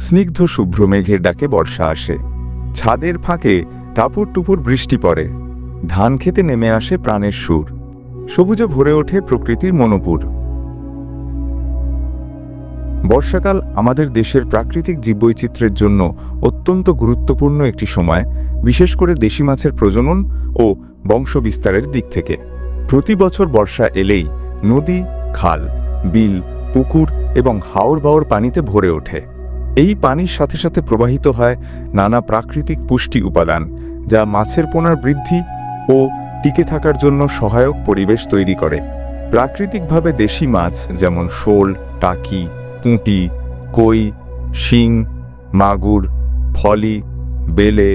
স্নিগ্ধ শুভ্র মেঘের ডাকে বর্ষা আসে। ছাদের ফাঁকে টাপুর টুপুর বৃষ্টি পড়ে। ধান খেতে নেমে আসে প্রাণের সুর। সবুজে ভরে ওঠে প্রকৃতির মনোপুর। বর্ষাকাল আমাদের দেশের প্রাকৃতিক জীববৈচিত্র্যের জন্য অত্যন্ত গুরুত্বপূর্ণ একটি সময়, বিশেষ করে দেশি মাছের প্রজনন ও বংশবিস্তারের দিক থেকে। প্রতি বছর বর্ষা এলেই নদী, খাল, বিল, পুকুর এবং হাওর বাওর পানিতে ভরে ওঠে। এই পানির সাথে সাথে প্রবাহিত হয় নানা প্রাকৃতিক পুষ্টি উপাদান, যা মাছের পোনার বৃদ্ধি ও টিকে থাকার জন্য সহায়ক পরিবেশ তৈরি করে। প্রাকৃতিকভাবে দেশি মাছ যেমন শোল, টাকি, পুঁটি, কই, শিং, মাগুর, ফলি, বেলে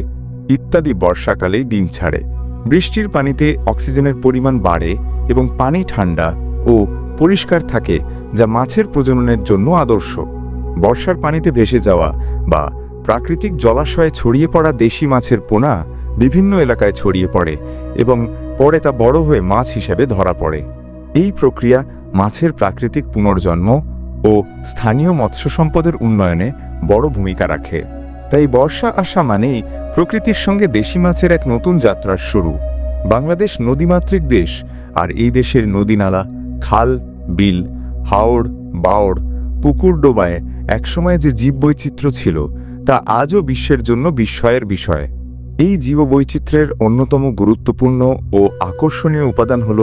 ইত্যাদি বর্ষাকালেই ডিম ছাড়ে। বৃষ্টির পানিতে অক্সিজেনের পরিমাণ বাড়ে এবং পানি ঠান্ডা ও পরিষ্কার থাকে, যা মাছের প্রজননের জন্য আদর্শ। বর্ষার পানিতে ভেসে যাওয়া বা প্রাকৃতিক জলাশয়ে ছড়িয়ে পড়া দেশি মাছের পোনা বিভিন্ন এলাকায় ছড়িয়ে পড়ে এবং পরে তা বড় হয়ে মাছ হিসেবে ধরা পড়ে। এই প্রক্রিয়া মাছের প্রাকৃতিক পুনর্জন্ম ও স্থানীয় মৎস্য সম্পদের উন্নয়নে বড় ভূমিকা রাখে। তাই বর্ষা আসা মানেই প্রকৃতির সঙ্গে দেশি মাছের এক নতুন যাত্রার শুরু। বাংলাদেশ নদীমাতৃক দেশ আর এই দেশের নদীনালা, খাল, বিল হাওড় বাওড় পুকুর ডোবায় একসময় যে জীববৈচিত্র্য ছিল, তা আজও বিশ্বের জন্য বিস্ময়ের বিষয়। এই জীববৈচিত্র্যের অন্যতম গুরুত্বপূর্ণ ও আকর্ষণীয় উপাদান হল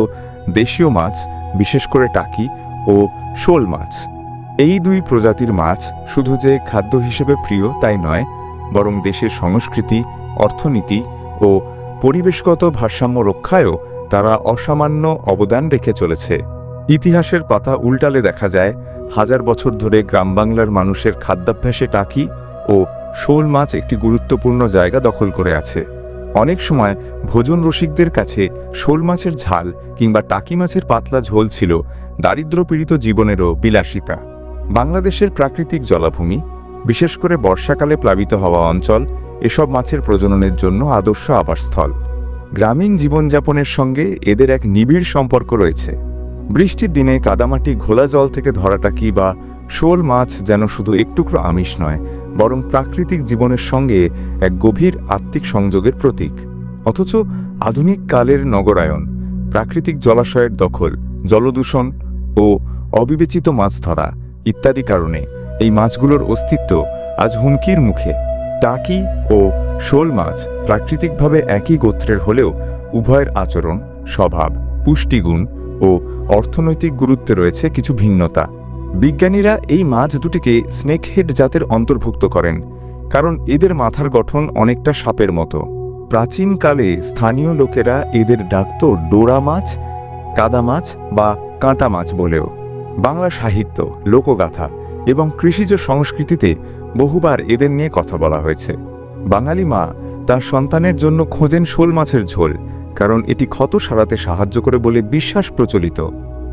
দেশীয় মাছ, বিশেষ করে টাকি ও শোল মাছ। এই দুই প্রজাতির মাছ শুধু যে খাদ্য হিসেবে প্রিয় তাই নয়, বরং দেশের সংস্কৃতি, অর্থনীতি ও পরিবেশগত ভারসাম্য রক্ষায়ও তারা অসামান্য অবদান রেখে চলেছে। ইতিহাসের পাতা উল্টালে দেখা যায় হাজার বছর ধরে গ্রামবাংলার মানুষের খাদ্যাভ্যাসে টাকি ও শোল মাছ একটি গুরুত্বপূর্ণ জায়গা দখল করে আছে। অনেক সময় ভোজন রসিকদের কাছে শোল মাছের ঝাল কিংবা টাকি মাছের পাতলা ঝোল ছিল দারিদ্র্যপীড়িত জীবনেরও বিলাসিতা। বাংলাদেশের প্রাকৃতিক জলাভূমি, বিশেষ করে বর্ষাকালে প্লাবিত হওয়া অঞ্চল, এসব মাছের প্রজননের জন্য আদর্শ আবাসস্থল। গ্রামীণ জীবনযাপনের সঙ্গে এদের এক নিবিড় সম্পর্ক রয়েছে। বৃষ্টির দিনে কাদামাটি ঘোলা জল থেকে ধরাটা কি বা শোল মাছ যেন শুধু একটুকরো আমিষ নয়, বরং প্রাকৃতিক জীবনের সঙ্গে এক গভীর আত্মিক সংযোগের প্রতীক। অথচ আধুনিক কালের নগরায়ন, প্রাকৃতিক জলাশয়ের দখল, জলদূষণ ও অবিবেচিত মাছ ধরা ইত্যাদি কারণে এই মাছগুলোর অস্তিত্ব আজ হুমকির মুখে। টাকি ও শোল মাছ প্রাকৃতিকভাবে একই গোত্রের হলেও উভয়ের আচরণ, স্বভাব, পুষ্টিগুণ ও অর্থনৈতিক গুরুত্বে রয়েছে কিছু ভিন্নতা। বিজ্ঞানীরা এই মাছ দুটিকে স্নেকহেড জাতের অন্তর্ভুক্ত করেন, কারণ এদের মাথার গঠন অনেকটা সাপের মতো। প্রাচীনকালে স্থানীয় লোকেরা এদের ডাকত ডোরা মাছ, কাদা মাছ বা কাঁটা মাছ বলেও। বাংলা সাহিত্য, লোকগাথা এবং কৃষিজ সংস্কৃতিতে বহুবার এদের নিয়ে কথা বলা হয়েছে। বাঙালি মা তার সন্তানের জন্য খোঁজেন শোল মাছের ঝোল কারণ এটি ক্ষত সারাতে সাহায্য করে বলে বিশ্বাস প্রচলিত।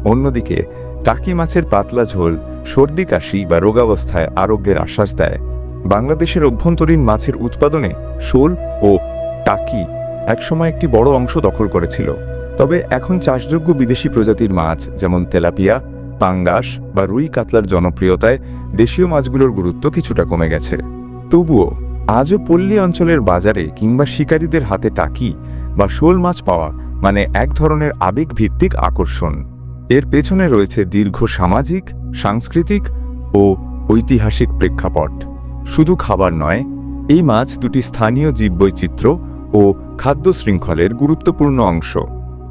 অন্যদিকে, টাকি মাছের পাতলা ঝোল সর্দি, কাশি বা রোগাবস্থায় আরোগ্যের আশ্বাস দেয়। বাংলাদেশের অভ্যন্তরীণ মাছের উৎপাদনে শোল ও টাকি একসময় একটি বড় অংশ দখল করেছিল। তবে এখন চাষযোগ্য বিদেশি প্রজাতির মাছ যেমন তেলাপিয়া, পাঙ্গাস বা রুই কাতলার জনপ্রিয়তায় দেশীয় মাছগুলোর গুরুত্ব কিছুটা কমে গেছে। তবুও, আজও পল্লী অঞ্চলের বাজারে কিংবা শিকারীদের হাতে টাকি বা শোল মাছ পাওয়া মানে এক ধরনের আবেগভিত্তিক আকর্ষণ। এর পেছনে রয়েছে দীর্ঘ সামাজিক, সাংস্কৃতিক ও ঐতিহাসিক প্রেক্ষাপট। শুধু খাবার নয়, এই মাছ দুটি স্থানীয় জীববৈচিত্র্য ও খাদ্য শৃঙ্খলের গুরুত্বপূর্ণ অংশ।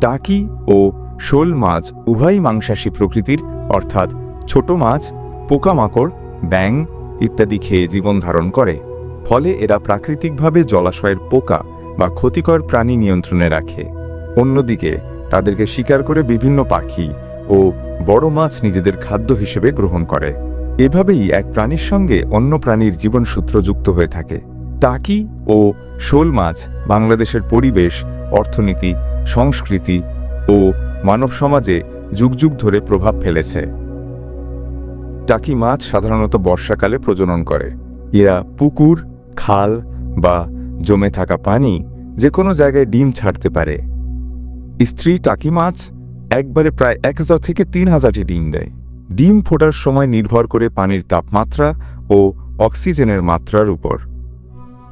টাকি ও শোল মাছ উভয়ই মাংসাশী প্রকৃতির, অর্থাৎ ছোট মাছ, পোকামাকড় ব্যাং ইত্যাদি খেয়ে জীবন ধারণ করে। ফলে এরা প্রাকৃতিকভাবে জলাশয়ের পোকা বা ক্ষতিকর প্রাণী নিয়ন্ত্রণে রাখে। অন্যদিকে, তাদেরকে শিকার করে বিভিন্ন পাখি ও বড় মাছ নিজেদের খাদ্য হিসেবে গ্রহণ করে। এভাবেই এক প্রাণীর সঙ্গে অন্য প্রাণীর জীবনসূত্র যুক্ত হয়ে থাকে। টাকি ও শোল মাছ বাংলাদেশের পরিবেশ, অর্থনীতি, সংস্কৃতি ও মানব সমাজে যুগ যুগ ধরে প্রভাব ফেলেছে। টাকি মাছ সাধারণত বর্ষাকালে প্রজনন করে। এরা পুকুর, খাল বা জমে থাকা পানি যে কোনো জায়গায় ডিম ছাড়তে পারে। স্ত্রী টাকি মাছ একবারে প্রায় এক হাজার থেকে তিন হাজারটি ডিম দেয়। ডিম ফোটার সময় নির্ভর করে পানির তাপমাত্রা ও অক্সিজেনের মাত্রার উপর।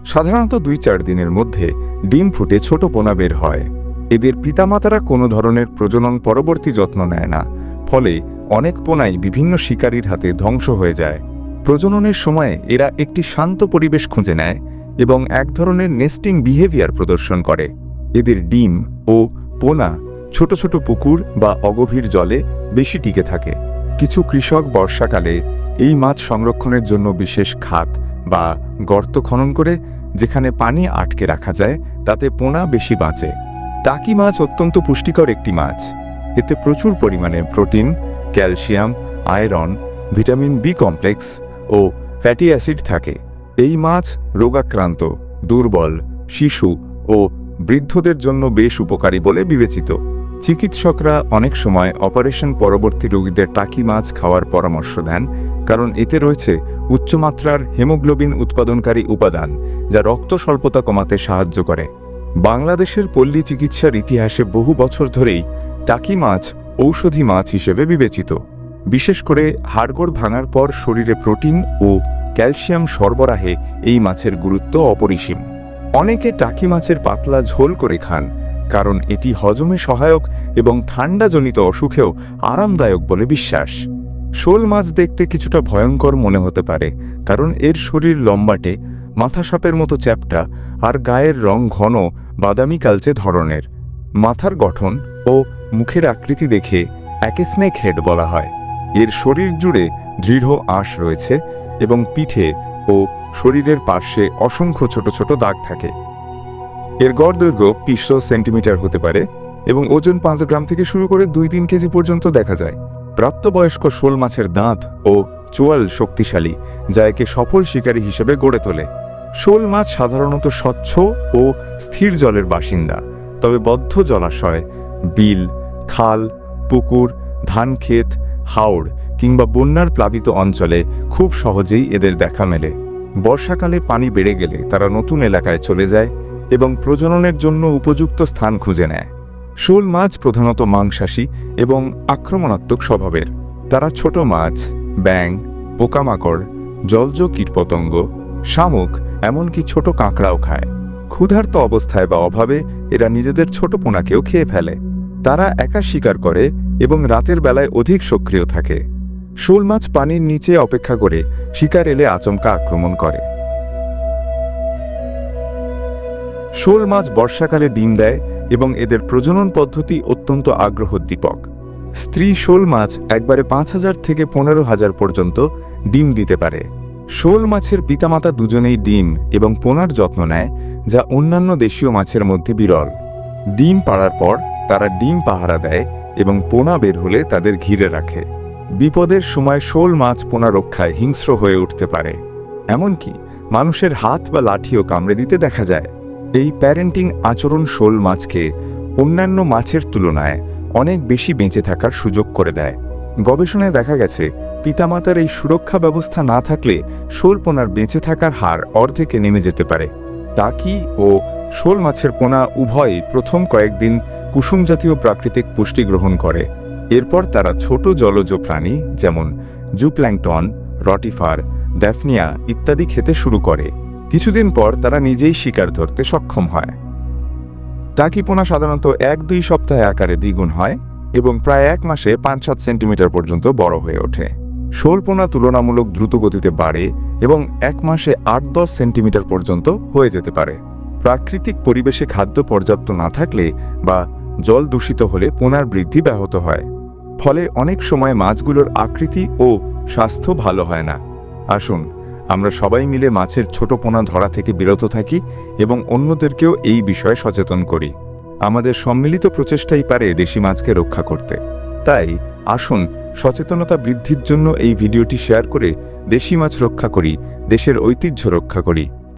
সাধারণত দুই চার দিনের মধ্যে ডিম ফুটে ছোট পোনা বের হয়। এদের পিতামাতারা কোনো ধরনের প্রজনন পরবর্তী যত্ন নেয় না, ফলে অনেক পোনাই বিভিন্ন শিকারীর হাতে ধ্বংস হয়ে যায়। প্রজননের সময়ে এরা একটি শান্ত পরিবেশ খুঁজে নেয় এবং এক ধরনের নেস্টিং বিহেভিয়ার প্রদর্শন করে। এদের ডিম ও পোনা ছোট ছোট পুকুর বা অগভীর জলে বেশি টিকে থাকে। কিছু কৃষক বর্ষাকালে এই মাছ সংরক্ষণের জন্য বিশেষ খাত বা গর্ত খনন করে, যেখানে পানি আটকে রাখা যায়, তাতে পোনা বেশি বাঁচে। টাকি মাছ অত্যন্ত পুষ্টিকর একটি মাছ। এতে প্রচুর পরিমাণে protein, calcium, iron, vitamin B complex ও ফ্যাটি অ্যাসিড থাকে। এই মাছ রোগাক্রান্ত, দুর্বল, শিশু ও বৃদ্ধদের জন্য বেশ উপকারী বলে বিবেচিত। চিকিৎসকরা অনেক সময় অপারেশন পরবর্তী রোগীদের টাকি মাছ খাওয়ার পরামর্শ দেন, কারণ এতে রয়েছে উচ্চমাত্রার হেমোগ্লোবিন উৎপাদনকারী উপাদান, যা রক্ত স্বল্পতা কমাতে সাহায্য করে। বাংলাদেশের পল্লী চিকিৎসার ইতিহাসে বহু বছর ধরেই টাকি মাছ ঔষধি মাছ হিসেবে বিবেচিত। বিশেষ করে হাড়গোড় ভাঙার পর শরীরে প্রোটিন ও ক্যালসিয়াম সরবরাহে এই মাছের গুরুত্ব অপরিসীম। অনেকে টাকি মাছের পাতলা ঝোল করে খান, কারণ এটি হজমে সহায়ক এবং ঠান্ডাজনিত অসুখেও আরামদায়ক বলে বিশ্বাস। শোল মাছ দেখতে কিছুটা ভয়ঙ্কর মনে হতে পারে, কারণ এর শরীর লম্বাটে মাথা সাপের মতো চ্যাপ্টা আর গায়ের রং ঘন, বাদামি কালচে ধরনের। মাথার গঠন ও মুখের আকৃতি দেখে একে স্নেক হেড বলা হয়। এর শরীর জুড়ে দৃঢ় আঁশ রয়েছে এবং পিঠে ও শরীরের পার্শ্বে অসংখ্য ছোট ছোট দাগ থাকে। এর গড় দৈর্ঘ্য পিসশো সেন্টিমিটার হতে পারে এবং ওজন পাঁচ গ্রাম থেকে শুরু করে দুই তিন কেজি পর্যন্ত দেখা যায়। প্রাপ্তবয়স্ক শোল মাছের দাঁত ও চোয়াল শক্তিশালী, যা একে সফল শিকারী হিসেবে গড়ে তোলে। শোল মাছ সাধারণত স্বচ্ছ ও স্থির জলের বাসিন্দা, তবে বদ্ধ জলাশয়, বিল, খাল, পুকুর ধানক্ষেত হাওড় কিংবা বন্যার প্লাবিত অঞ্চলে খুব সহজেই এদের দেখা মেলে। বর্ষাকালে পানি বেড়ে গেলে তারা নতুন এলাকায় চলে যায় এবং প্রজননের জন্য উপযুক্ত স্থান খুঁজে নেয়। শোল মাছ প্রধানত মাংসাশী এবং আক্রমণাত্মক স্বভাবের। তারা ছোট মাছ ব্যাং পোকামাকড়, জলজ কীটপতঙ্গ, শামুক, এমনকি ছোট কাঁকড়াও খায়। ক্ষুধার্ত অবস্থায় বা অভাবে এরা নিজেদের ছোট পোনাকেও খেয়ে ফেলে। তারা একা শিকার করে এবং রাতের বেলায় অধিক সক্রিয় থাকে। শোল মাছ পানির নিচে অপেক্ষা করে শিকার এলে আচমকা আক্রমণ করে। শোল মাছ বর্ষাকালে ডিম দেয় এবং এদের প্রজনন পদ্ধতি অত্যন্ত আগ্রহোদ্দীপক। স্ত্রী শোল মাছ একবারে পাঁচ হাজার থেকে পনেরো হাজার পর্যন্ত ডিম দিতে পারে। শোল মাছের পিতামাতা দুজনেই ডিম এবং পোনার যত্ন নেয়, যা অন্যান্য দেশীয় মাছের মধ্যে বিরল। ডিম পাড়ার পর তারা ডিম পাহারা দেয় এবং পোনা বের হলে তাদের ঘিরে রাখে। বিপদের সময় শোল মাছ পোনা রক্ষায় হিংস্র হয়ে উঠতে পারে। এমনকি মানুষের হাত বা লাঠিও কামড়ে দিতে দেখা যায়। এই প্যারেন্টিং আচরণ শোল মাছকে অন্যান্য মাছের তুলনায় অনেক বেশি বেঁচে থাকার সুযোগ করে দেয়। গবেষণায় দেখা গেছে, পিতামাতার এই সুরক্ষা ব্যবস্থা না থাকলে শোল পোনার বেঁচে থাকার হার অর্ধেকে নেমে যেতে পারে। টাকি ও শোল মাছের পোনা উভয়ই প্রথম কয়েকদিন কুসুম জাতীয় প্রাকৃতিক পুষ্টি গ্রহণ করে। এরপর তারা ছোট জলজ প্রাণী, যেমন জুপ্ল্যাংটন, রটিফার, ড্যাফনিয়া ইত্যাদি খেতে শুরু করে। কিছুদিন পর তারা নিজেই শিকার ধরতে সক্ষম হয়। টাকিপোনা সাধারণত এক দুই সপ্তাহে আকারে দ্বিগুণ হয় এবং প্রায় এক মাসে পাঁচ সাত সেন্টিমিটার পর্যন্ত বড় হয়ে ওঠে। শোলপোনা তুলনামূলক দ্রুত গতিতে বাড়ে এবং এক মাসে আট দশ সেন্টিমিটার পর্যন্ত হয়ে যেতে পারে। প্রাকৃতিক পরিবেশে খাদ্য পর্যাপ্ত না থাকলে বা জল দূষিত হলে পোনার বৃদ্ধি ব্যাহত হয়। ফলে অনেক সময় মাছগুলোর আকৃতি ও স্বাস্থ্য ভালো হয় না। আসুন, আমরা সবাই মিলে মাছের ছোট পোনা ধরা থেকে বিরত থাকি এবং অন্যদেরকেও এই বিষয়ে সচেতন করি। আমাদের সম্মিলিত প্রচেষ্টাই পারে দেশি মাছকে রক্ষা করতে। তাই, আসুন, সচেতনতা বৃদ্ধির জন্য এই ভিডিওটি শেয়ার করে দেশি মাছ রক্ষা করি, দেশের ঐতিহ্য রক্ষা করি।